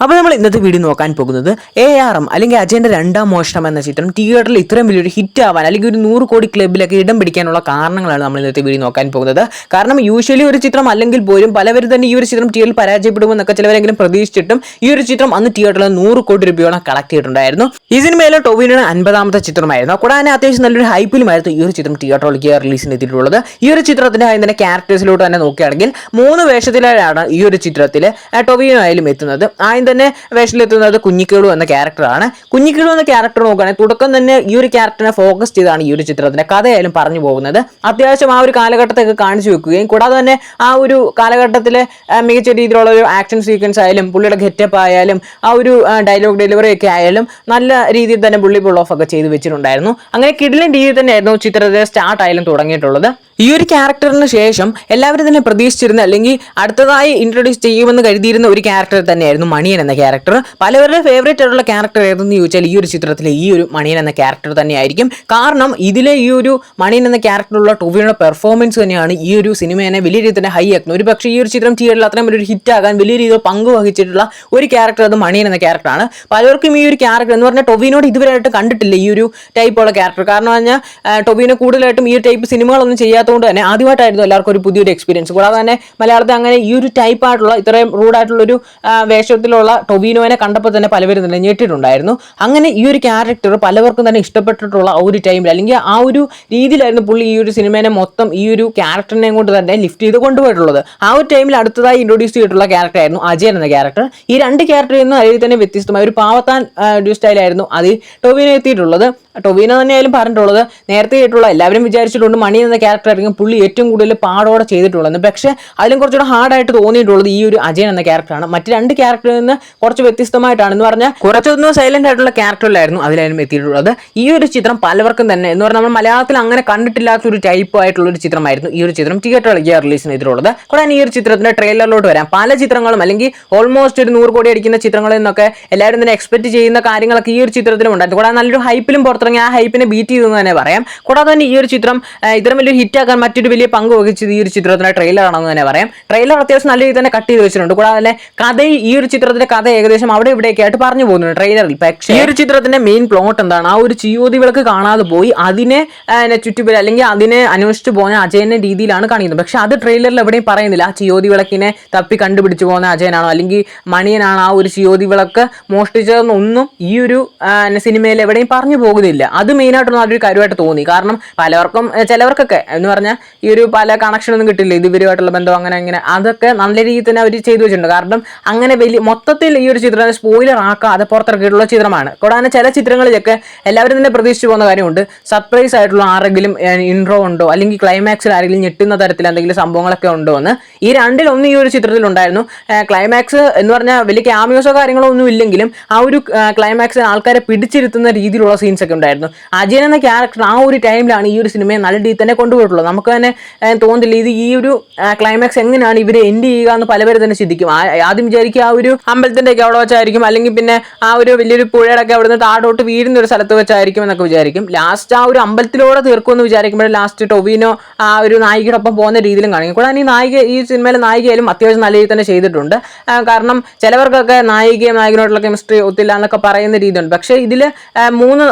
അപ്പോൾ നമ്മൾ ഇന്നത്തെ വീഡിയോ നോക്കാൻ പോകുന്നത് എ ആർ എം അല്ലെങ്കിൽ അജയന്റെ രണ്ടാം മോഷണം എന്ന ചിത്രം തിയേറ്ററിൽ ഇത്രയും വലിയൊരു ഹിറ്റ് ആവാൻ അല്ലെങ്കിൽ ഒരു നൂറ് കോടി ക്ലബിലൊക്കെ ഇടം പിടിക്കാനുള്ള കാരണങ്ങളാണ് നമ്മൾ ഇന്നത്തെ വീഡിയോ നോക്കാൻ പോകുന്നത്. കാരണം യൂഷ്വലി ഒരു ചിത്രം അല്ലെങ്കിൽ പോലും പലവരും തന്നെ ഈ ഒരു ചിത്രം തിയേറ്ററിൽ പരാജയപ്പെടുമെന്നൊക്കെ ചിലവരെങ്കിലും പ്രതീക്ഷിച്ചിട്ടും ഈ ഒരു ചിത്രം അന്ന് തിയേറ്ററിൽ നൂറ് കോടി രൂപയോളം കളക്ട് ചെയ്തിട്ടുണ്ടായിരുന്നു. ഈ സിനിമയിലെ ടോവിനാണ് അൻപതാമത്തെ ചിത്രമായിരുന്നു. കൂടാതെ അത്യാവശ്യം നല്ലൊരു ഹൈപ്പിലുമായിരുന്നു ഈ ഒരു ചിത്രം തിയേറ്ററിലേക്ക് റിലീസിന് എത്തിയിട്ടുള്ളത് ഈ ഒരു ചിത്രത്തിന്റെ തന്നെ ക്യാരക്ടേഴ്സിലോട്ട് തന്നെ നോക്കുകയാണെങ്കിൽ മൂന്ന് വേഷത്തിലാണ് ഈ ഒരു ചിത്രത്തിൽ ടൊവിനോ ആയാലും എത്തുന്നത്. ആദ്യം തന്നെ വേഷത്തിലെത്തുന്നത് കുഞ്ഞിക്കേളു എന്ന ക്യാരക്ടറാണ്. കുഞ്ഞിക്കേളു എന്ന ക്യാരക്ടർ നോക്കുകയാണെങ്കിൽ തുടക്കം തന്നെ ഈ ഒരു ക്യാരക്ടറിനെ ഫോക്കസ് ചെയ്താണ് ഈ ഒരു ചിത്രത്തിന്റെ കഥയായാലും പറഞ്ഞു പോകുന്നത്. അത്യാവശ്യം ആ ഒരു കാലഘട്ടത്തൊക്കെ കാണിച്ചു വെക്കുകയും കൂടാതെ തന്നെ ആ ഒരു കാലഘട്ടത്തിലെ മികച്ച രീതിയിലുള്ള ഒരു ആക്ഷൻ സീക്വൻസ് ആയാലും പുള്ളിയുടെ ഗെറ്റപ്പ് ആയാലും ആ ഒരു ഡയലോഗ് ഡെലിവറി ഒക്കെ ആയാലും നല്ല രീതിയിൽ തന്നെ പുള്ളി പുൾ ഓഫ് ഒക്കെ ചെയ്തു വെച്ചിട്ടുണ്ടായിരുന്നു. അങ്ങനെ കിടിലൻ രീതിയിൽ തന്നെയായിരുന്നു ചിത്രത്തിലെ സ്റ്റാർട്ട് ആയാലും തുടങ്ങിയിട്ടുള്ളത്. ഈ ഒരു ക്യാരക്ടറിന് ശേഷം എല്ലാവരും തന്നെ പ്രതീക്ഷിച്ചിരുന്ന അല്ലെങ്കിൽ അടുത്തതായി ഇൻട്രൊഡ്യൂസ് ചെയ്യുമെന്ന് കരുതിയിരുന്ന ഒരു ക്യാരക്ടർ തന്നെയായിരുന്നു മണിയൻ എന്ന ക്യാരക്ടർ പലവരുടെ ഫേവറേറ്റ് ആയിട്ടുള്ള ക്യാരക്ടർ ഏതെന്ന് ചോദിച്ചാൽ ഈ ഒരു ചിത്രത്തിലെ ഈ ഒരു മണിയൻ എന്ന ക്യാരക്ടർ തന്നെയായിരിക്കും. കാരണം ഇതിലെ ഈ ഒരു മണിയൻ എന്ന ക്യാരക്ടറിലുള്ള ടോവിയുടെ പെർഫോമൻസ് തന്നെയാണ് ഈ ഒരു സിനിമയെ വലിയ രീതിയിൽ തന്നെ ഹൈ ആക്കുന്നത്. ഒരു പക്ഷേ ഈ ഒരു ചിത്രം തിയേറ്ററിൽ അത്രയും വലിയൊരു ഹിറ്റ് ആകാൻ വലിയ രീതിയിൽ പങ്ക് വഹിച്ചിട്ടുള്ള ഒരു ക്യാരക്ടർ അത് മണിയൻ എന്ന ക്യാരക്ടറാണ് പലർക്കും ഈ ഒരു ക്യാരക്ടർ എന്ന് പറഞ്ഞാൽ ടൊവിനോട് ഇതുവരെയായിട്ട് കണ്ടിട്ടില്ല ഈ ഒരു ടൈപ്പുള്ള ക്യാരക്ടർ കാരണം പറഞ്ഞാൽ ടൊവിനോ കൂടുതലായിട്ടും ഈ ഒരു ടൈപ്പ് സിനിമകളൊന്നും ചെയ്യാത്തതുകൊണ്ട് തന്നെ ആദ്യമായിട്ടായിരുന്നു എല്ലാവർക്കും ഒരു പുതിയൊരു എക്സ്പീരിയൻസ് കൂടാതെ തന്നെ മലയാളത്തിൽ അങ്ങനെ ഈ ഒരു ടൈപ്പ് ആയിട്ടുള്ള ഇത്രയും റൂഡായിട്ടുള്ള ഒരു വേഷത്തിലുള്ള ടൊവിനോനെ കണ്ടപ്പോൾ തന്നെ പലവരും തന്നെ ഞെട്ടിട്ടുണ്ടായിരുന്നു അങ്ങനെ ഈ ഒരു ക്യാരക്ടർ പലവർക്കും തന്നെ ഇഷ്ടപ്പെട്ടിട്ടുള്ള ആ ഒരു ടൈമിൽ അല്ലെങ്കിൽ ആ ഒരു രീതിയിലായിരുന്നു പുള്ളി ഈ ഒരു സിനിമേനെ മൊത്തം ഈ ഒരു ക്യാരക്ടറിനെ കൊണ്ട് തന്നെ ലിഫ്റ്റ് ചെയ്ത് കൊണ്ടുപോയിട്ടുള്ളത്. ആ ഒരു ടൈമിൽ അടുത്തതായി ഇൻട്രൊഡ്യൂസ് ചെയ്തിട്ടുള്ള ക്യാരക്ടർ ആയിരുന്നു അജയൻ എന്ന ക്യാരക്ടർ ഈ രണ്ട് ക്യാരക്ടറിൽ നിന്ന് അതിൽ തന്നെ വ്യത്യസ്തമായ ഒരു പാവത്താൻ ഒരു സ്റ്റൈലായിരുന്നു അത് ടൊവിനോ എത്തിയിട്ടുള്ളത്. ടൊവിനോ തന്നെയായാലും പറഞ്ഞിട്ടുള്ളത് നേരത്തെ ആയിട്ടുള്ള എല്ലാവരും വിചാരിച്ചിട്ടുണ്ട് മണി എന്ന ക്യാരക്ടർ ആയിരിക്കും പുള്ളി ഏറ്റവും കൂടുതൽ പാടോടെ ചെയ്തിട്ടുള്ളത് പക്ഷേ അതിലും കുറച്ചുകൂടെ ഹാർഡായിട്ട് തോന്നിയിട്ടുള്ളത് ഈ ഒരു അജയൻ എന്ന ക്യാരക്ടറാണ് മറ്റ് രണ്ട് ക്യാരക്ടറിൽ നിന്ന് കുറച്ച് വ്യത്യസ്തമായിട്ടാണ് എന്ന് പറഞ്ഞാൽ കുറച്ചൊന്നും സൈലന്റ് ആയിട്ടുള്ള ക്യാരക്ടറിലായിരുന്നു അതിലായിരുന്നു എത്തിയിട്ടുള്ളത്. ഈ ഒരു ചിത്രം പലവർക്കും തന്നെ എന്ന് പറഞ്ഞാൽ നമ്മൾ മലയാളത്തിൽ അങ്ങനെ കണ്ടിട്ടില്ലാത്ത ഒരു ടൈപ്പ് ആയിട്ടുള്ള ഒരു ചിത്രമായിരുന്നു ഈ ഒരു ചിത്രം തിയേറ്ററിലേക്ക് റിലീസിന് എതിരുള്ളത് കൂടാതെ ഈ ഒരു ചിത്രത്തിന്റെ ട്രെയിലറിലോട്ട് വരാം. പല ചിത്രങ്ങളും അല്ലെങ്കിൽ ഓൾമോസ്റ്റ് ഒരു നൂറ് കോടി അടിക്കുന്ന ചിത്രങ്ങളിൽ നിന്നൊക്കെ എല്ലാവരും തന്നെ എക്സ്പെക്ട് ചെയ്യുന്ന കാര്യങ്ങളൊക്കെ ഈ ഒരു ചിത്രത്തിലും ഉണ്ടായിരുന്നു. കൂടാതെ നല്ലൊരു ഹൈപ്പിലും പുറത്തിറങ്ങി ആ ഹൈപ്പിനെ ബീറ്റ് ചെയ്തെന്ന് തന്നെ പറയാം. കൂടാതെ തന്നെ ഈ ഒരു ചിത്രം ഇത്രയും ഹിറ്റ് ആക്കാൻ മറ്റൊരു വലിയ പങ്ക് വഹിച്ചത് ഈ ഒരു ചിത്രത്തിന്റെ ട്രെയിലർ ആണെന്ന് തന്നെ പറയാം. ട്രെയിലർ അത്യാവശ്യം നല്ല രീതിയിൽ തന്നെ കട്ട് ചെയ്ത് വെച്ചിട്ടുണ്ട്. കൂടാതെ തന്നെ കഥ ഈ ഒരു ചിത്രത്തിന്റെ കഥ ഏകദേശം അവിടെ ഇവിടെയൊക്കെ ആയിട്ട് പറഞ്ഞു പോകുന്നു ട്രെയിലറിൽ പക്ഷേ ഈ ഒരു ചിത്രത്തിന്റെ മെയിൻ പ്ലോട്ട് എന്താണ്? ആ ഒരു ചിയോതി വിളക്ക് കാണാതെ പോയി അതിനെ ചുറ്റുപിൽ അല്ലെങ്കിൽ അതിനെ അന്വേഷിച്ചു പോകുന്ന അജയന്റെ രീതിയിലാണ് കാണിക്കുന്നത്. പക്ഷെ അത് ട്രെയിലറിൽ എവിടെയും പറയുന്നില്ല. ആ ചിയോതി വിളക്കിനെ തപ്പി കണ്ടുപിടിച്ചു പോകുന്ന അജയനാണോ അല്ലെങ്കിൽ മണിയനാണ് ആ ഒരു ചിയോതി വിളക്ക് മോഷ്ടിച്ചതെന്നൊന്നും ഈ ഒരു സിനിമയിൽ എവിടെയും പറഞ്ഞു പോകുന്നില്ല. അത് മെയിൻ മെയിനായിട്ടൊന്നും അതൊരു കാര്യമായിട്ട് തോന്നി. കാരണം പലവർക്കും ചിലവർക്കൊക്കെ എന്ന് പറഞ്ഞാൽ ഈ ഒരു പല കണക്ഷനൊന്നും കിട്ടില്ല. ഇതുവരുമായിട്ടുള്ള ബന്ധം അങ്ങനെ അങ്ങനെ അതൊക്കെ നല്ല രീതിയിൽ തന്നെ അവർ ചെയ്തു വെച്ചിട്ടുണ്ട്. കാരണം അങ്ങനെ വലിയ മൊത്തത്തിൽ ഈ ഒരു ചിത്രം സ്പോയിലർ ആക്കാതെ പുറത്തിറക്കിയിട്ടുള്ള ചിത്രമാണ്. കൂടാതെ ചില ചിത്രങ്ങളിലൊക്കെ എല്ലാവരും തന്നെ പ്രതീക്ഷിച്ചു പോകുന്ന കാര്യമുണ്ട്. സർപ്രൈസ് ആയിട്ടുള്ള ആരെങ്കിലും ഇൻട്രോ ഉണ്ടോ? അല്ലെങ്കിൽ ക്ലൈമാക്സിൽ ആരെങ്കിലും ഞെട്ടുന്ന തരത്തിൽ എന്തെങ്കിലും സംഭവങ്ങളൊക്കെ ഉണ്ടോ എന്ന്. ഈ രണ്ടിലൊന്നും ഈ ഒരു ചിത്രത്തിൽ ഉണ്ടായിരുന്നു. ക്ലൈമാക്സ് എന്ന് പറഞ്ഞാൽ വലിയ ക്യാമിയോസോ കാര്യങ്ങളോ ഒന്നും ഇല്ലെങ്കിലും ആ ഒരു ക്ലൈമാക്സിൽ ആൾക്കാരെ പിടിച്ചിരുത്തുന്ന രീതിയിലുള്ള സീൻസ് ഒക്കെ ഉണ്ടായിരുന്നു. അജയൻ എന്ന ക്യാരക്ടർ ആ ഒരു ടൈമിലാണ് ഈ ഒരു സിനിമയെ നല്ല രീതിയിൽ തന്നെ കൊണ്ടുപോയിട്ടുള്ളത്. നമുക്ക് തന്നെ തോന്നില്ല ഇത് ഈ ഒരു ക്ലൈമാക്സ് എങ്ങനെയാണ് ഇവരെ എൻഡ് ചെയ്യുക എന്ന് പലവരും തന്നെ ചിന്തിക്കും. ആദ്യം വിചാരിക്കുക ആ ഒരു അമ്പലത്തിന്റെ ഒക്കെ അവിടെ വെച്ചായിരിക്കും. അല്ലെങ്കിൽ പിന്നെ ആ ഒരു വലിയൊരു പുഴയുടെ ഒക്കെ അവിടുന്ന് താഴോട്ട് വീഴുന്ന ഒരു സ്ഥലത്ത് വെച്ചായിരിക്കും എന്നൊക്കെ വിചാരിക്കും. ലാസ്റ്റ് ആ ഒരു അമ്പലത്തിലൂടെ തീർക്കുമെന്ന് വിചാരിക്കുമ്പോൾ ലാസ്റ്റ് ടൊവിനോ ആ ഒരു നായികയോടൊപ്പം പോകുന്ന രീതിയിലും കാണിക്കും കൂടാതെ ഈ നായിക ഈ സിനിമയിലെ നായികയായാലും അത്യാവശ്യം നല്ല രീതിയിൽ തന്നെ ചെയ്തിട്ടുണ്ട്. കാരണം ചിലവർക്കൊക്കെ നായികയും നായകനോടുള്ള കെമിസ്ട്രി ഒത്തില്ല എന്നൊക്കെ പറയുന്ന രീതിയുണ്ട്. പക്ഷേ ഇതിൽ മൂന്ന്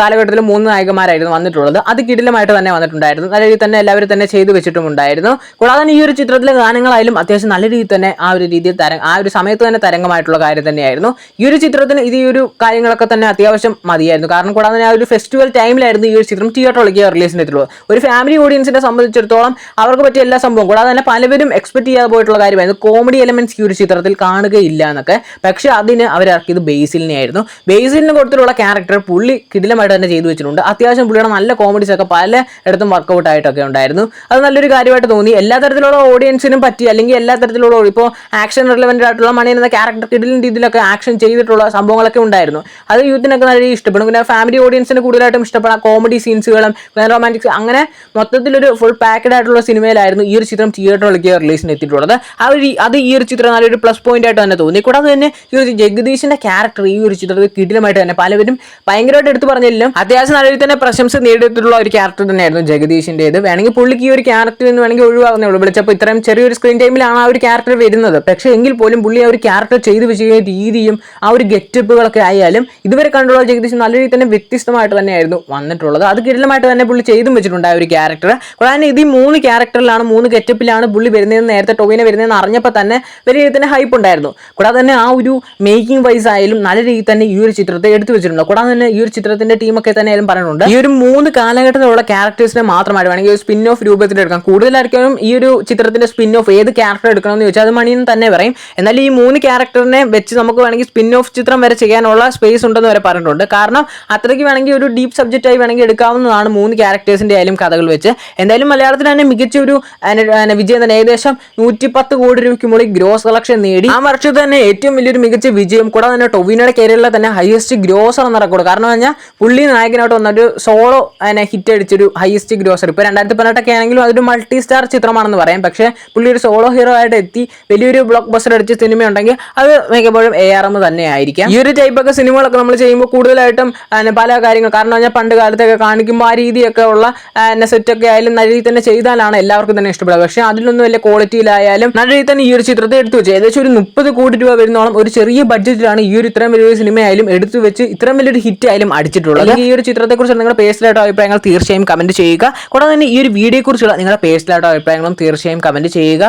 കാലഘട്ടത്തിൽ മൂന്ന് നായകന്മാരായിരുന്നു വന്നിട്ടുള്ളത്. അത് കിടിലമായിട്ട് തന്നെ വന്നിട്ടുണ്ടായിരുന്നു. നല്ല രീതിയിൽ തന്നെ എല്ലാവരും തന്നെ ചെയ്തു വെച്ചിട്ടുമുണ്ടായിരുന്നു കൂടാതെ ഈ ഒരു ചിത്രത്തിലെ ഗാനങ്ങളായാലും അത്യാവശ്യം നല്ല രീതിയിൽ തന്നെ ആ ഒരു രീതിയിൽ തരം ആ ഒരു സമയത്ത് തന്നെ തരംഗമായിട്ടുള്ള കാര്യം തന്നെയായിരുന്നു. ഈ ഒരു ചിത്രത്തിന് ഇത് ഈ ഒരു കാര്യങ്ങളൊക്കെ തന്നെ അത്യാവശ്യം മതിയായിരുന്നു. കാരണം കൂടാതെ തന്നെ ആ ഒരു ഫെസ്റ്റിവൽ ടൈമിലായിരുന്നു ഈ ഒരു ചിത്രം തിയേറ്ററിലേക്ക് റിലീസിന് എത്തുള്ളത് ഒരു ഫാമിലി ഓഡിയൻസിനെ സംബന്ധിച്ചിടത്തോളം അവർക്ക് പറ്റിയ എല്ലാ സംഭവം കൂടാതെ തന്നെ പലവരും എക്സ്പെക്ട് ചെയ്യാതെ പോയിട്ടുള്ള കാര്യമായിരുന്നു. കോമഡി എലമെന്റ്സ് ഈ ഒരു ചിത്രത്തിൽ കാണുകയില്ല എന്നൊക്കെ. പക്ഷേ അതിന് അവരിറക്കിയത് ബേസിലിനെ ആയിരുന്നു. ബേസിലിന് കൊടുത്തിട്ടുള്ള ക്യാരക്ടർ പുള്ളി കിടിലമായിട്ട് തന്നെ ചെയ്തു വെച്ചിട്ടുണ്ട്. അത്യാവശ്യം പുള്ളിയുടെ നല്ല കോമഡീസ് ഒക്കെ പല ഇടത്തും വർക്കൗട്ട് ആയിട്ടൊക്കെ ഉണ്ടായിരുന്നു. അത് നല്ലൊരു കാര്യമായിട്ട് തോന്നി. എല്ലാ തരത്തിലുള്ള ഓഡിയൻസിനും പറ്റി അല്ലെങ്കിൽ എല്ലാ തരത്തിലുള്ള ഇപ്പോൾ ആക്ഷൻ റിലവന്റ് ആയിട്ടുള്ള മണി എന്ന ക്യാരക്ടർ കിടിലും രീതിയിലൊക്കെ ആക്ഷൻ ചെയ്തിട്ടുള്ള സംഭവങ്ങളൊക്കെ ഉണ്ടായിരുന്നു. അത് യൂത്തിനൊക്കെ നല്ല രീതിയിൽ ഇഷ്ടപ്പെടും. പിന്നെ ഫാമിലി ഓഡിയൻസിന് കൂടുതലായിട്ടും ഇഷ്ടപ്പെടാം കോമഡി സീൻസുകളും റൊമാന്റിക്സ് അങ്ങനെ മൊത്തത്തിലൊരു ഫുൾ പാക്കഡ് ആയിട്ടുള്ള സിനിമയിലായിരുന്നു ഈ ഒരു ചിത്രം തിയേറ്ററിലേക്ക് റിലീസിന് എത്തിയിട്ടുള്ളത്. ആ ഒരു അത് ഈ ഒരു ചിത്രം നല്ലൊരു പ്ലസ് പോയിന്റ് ആയിട്ട് തന്നെ തോന്നി. കൂടാതെ തന്നെ ഈ ഒരു ജഗദീഷിന്റെ ക്യാരക്ടർ ഈ ഒരു ചിത്രത്തിൽ കിടിലമായിട്ട് തന്നെ പലവരും ഭയങ്കരമായിട്ട് എടുത്തു പറഞ്ഞില്ലും അത്യാവശ്യം നല്ല രീതിയിൽ തന്നെ പ്രശംസ നേടിയിട്ടുള്ള ഒരു ക്യാരക്ടർ തന്നെയായിരുന്നു ജഗദീഷിന്റേത് വേണമെങ്കിൽ പുള്ളിക്ക് ഈ ഒരു ക്യാരക്ടർ എന്ന് വേണമെങ്കിൽ ഒഴിവാകുന്നേ ഉള്ളൂ. വിളിച്ചപ്പോൾ ഇത്രയും ചെറിയൊരു സ്ക്രീൻ ടൈമിലാണ് ആ ഒരു ക്യാരക്ടർ വരുന്നത്. പക്ഷേ എങ്കിൽ പോലും പുള്ളി ആ ഒരു ക്യാരക്ടർ ചെയ്തു വെച്ചിരിക്കുന്ന രീതിയും ആ ഒരു ഗെറ്റപ്പുകളൊക്കെ ആയാലും ഇതുവരെ കണ്ടുള്ള ജഗദീഷ് നല്ല രീതിയിൽ തന്നെ വ്യത്യസ്തമായിട്ട് തന്നെയായിരുന്നു വന്നിട്ടുള്ളത്. അത് കിരലമായിട്ട് തന്നെ പുള്ളി ചെയ്തും വെച്ചിട്ടുണ്ട് ആ ഒരു ക്യാരക്ടർ കൂടാതെ ഇത് ഈ മൂന്ന് ക്യാരക്ടറിലാണ് മൂന്ന് ഗെറ്റപ്പിലാണ് പുള്ളി വരുന്നതെന്ന് നേരത്തെ ടോവിനെ വരുന്നതെന്ന് അറിഞ്ഞപ്പോൾ തന്നെ വലിയ രീതിയിൽ തന്നെ ഹൈപ്പ് ഉണ്ടായിരുന്നു. കൂടാതെ തന്നെ ആ ഒരു മേക്കിംഗ് വൈസ് ആയാലും നല്ല രീതിയിൽ തന്നെ ഈ ഒരു ചിത്രത്തെ എടുത്തു വെച്ചിട്ടുണ്ട്. കൂടാതെ തന്നെ ഈ ഒരു ചിത്രത്തിന്റെ ടീമൊക്കെ തന്നെ ആയാലും പറഞ്ഞിട്ടുണ്ട് ഈ ഒരു മൂന്ന് കാലഘട്ടത്തിലുള്ള ക്യാരക്ടേഴ്സിനെ മാത്രമായിട്ട് വേണമെങ്കിൽ ഒരു സ്പിൻ ഓഫ് രൂപത്തിൽ എടുക്കാം. കൂടുതലായിരിക്കും ഈ ഒരു ചിത്രത്തിന്റെ സ്പിൻ ഓഫ് ഏത് ക്യാരക്ടർ എടുക്കണമെന്ന് ചോദിച്ചാൽ അത് മണിയെന്ന് തന്നെ പറയും. എന്നാൽ ഈ മൂന്ന് ക്യാരക്ടറിനെ വെച്ച് നമുക്ക് വേണമെങ്കിൽ സ്പിൻ ഓഫ് ചിത്രം വരെ ചെയ്യാനുള്ള സ്പേസ് ഉണ്ടെന്ന് വരെ പറഞ്ഞിട്ടുണ്ട്. കാരണം അത്രയ്ക്ക് വേണമെങ്കിൽ ഒരു ഡീപ് സബ്ജക്റ്റ് ആയി വേണമെങ്കിൽ എടുക്കാവുന്നതാണ് മൂന്ന് ക്യാരക്ടേഴ്സിന്റെ ആയാലും കഥകൾ വെച്ച്. എന്തായാലും മലയാളത്തിൽ തന്നെ മികച്ച ഒരു വിജയം തന്നെ ഏകദേശം നൂറ്റിപ്പത്ത് കോടി രൂപയ്ക്ക് മുകളിൽ ഗ്രോസ് കളക്ഷൻ നേടി. ആ വർഷത്തെ തന്നെ ഏറ്റവും വലിയൊരു മികച്ച വിജയം കൂടാതെ തന്നെ ടൊവിനോയുടെ കരിയറിലെ തന്നെ ഹയസ്റ്റ് ഗ്രോസർ എന്ന റെക്കോർഡ് കാരണം പറഞ്ഞാൽ പുള്ളി നായകനായിട്ട് വന്നൊരു സോളോ ഹിറ്റ് അടിച്ചൊരു ഹയസ്റ്റ് ഗ്രോസർ ഇപ്പോൾ രണ്ടായിരത്തി പതിനെട്ടൊക്കെ ആണെങ്കിലും അതൊരു മൾട്ടി സ്റ്റാർ ചിത്രമാണെന്ന് പറയാം. പക്ഷേ പുള്ളി ഒരു സോളോ ഹീറോ ആയിട്ട് എത്തി. വലിയൊരു ബ്ലോക്ക് ബസ്റ്റർ അടിച്ച സിനിമ ഉണ്ടെങ്കിൽ അത് മിക്കപ്പോഴും എ ആർ എം തന്നെ ആയിരിക്കാം ഈ ഒരു ടൈപ്പ് ഒക്കെ സിനിമകളൊക്കെ നമ്മൾ ചെയ്യുമ്പോൾ കൂടുതലായിട്ടും പല കാര്യങ്ങൾ കാരണം പറഞ്ഞാൽ പണ്ട് കാലത്തൊക്കെ കാണിക്കുമ്പോൾ ആ രീതിയൊക്കെ ഉള്ള സെറ്റൊക്കെ ആയാലും നല്ല രീതിയിൽ തന്നെ ചെയ്താലാണ് എല്ലാവർക്കും തന്നെ ഇഷ്ടപ്പെടുക. പക്ഷേ അതിലൊന്നും വലിയ ക്വാളിറ്റിയിലായാലും നല്ല രീതിയിൽ തന്നെ ഈ ഒരു ചിത്രത്തെ എടുത്തു വെച്ചു ഏകദേശം ഒരു മുപ്പത് കോടി രൂപ വരുന്നോളം ഒരു ചെറിയ ബഡ്ജറ്റിലാണ് ഈ ഒരു ഇത്രയും വലിയൊരു സിനിമയായാലും എടുത്തു വെച്ച് ഇത്രയും വലിയൊരു ഹിറ്റ് ആയാലും അടിച്ചിട്ടുള്ളത്. അല്ലെങ്കിൽ ഈ ഒരു ചിത്രത്തെക്കുറിച്ച് നിങ്ങളുടെ പേഴ്സണലായിട്ട് അഭിപ്രായങ്ങൾ തീർച്ചയായും കമന്റ് ചെയ്യുക. കൂടാതെ തന്നെ ഈ ഒരു വീഡിയോയെക്കുറിച്ചുള്ള നിങ്ങളുടെ പേഴ്സണലായിട്ട് അഭിപ്രായങ്ങളും തീർച്ചയായും കമന്റ് ചെയ്യുക.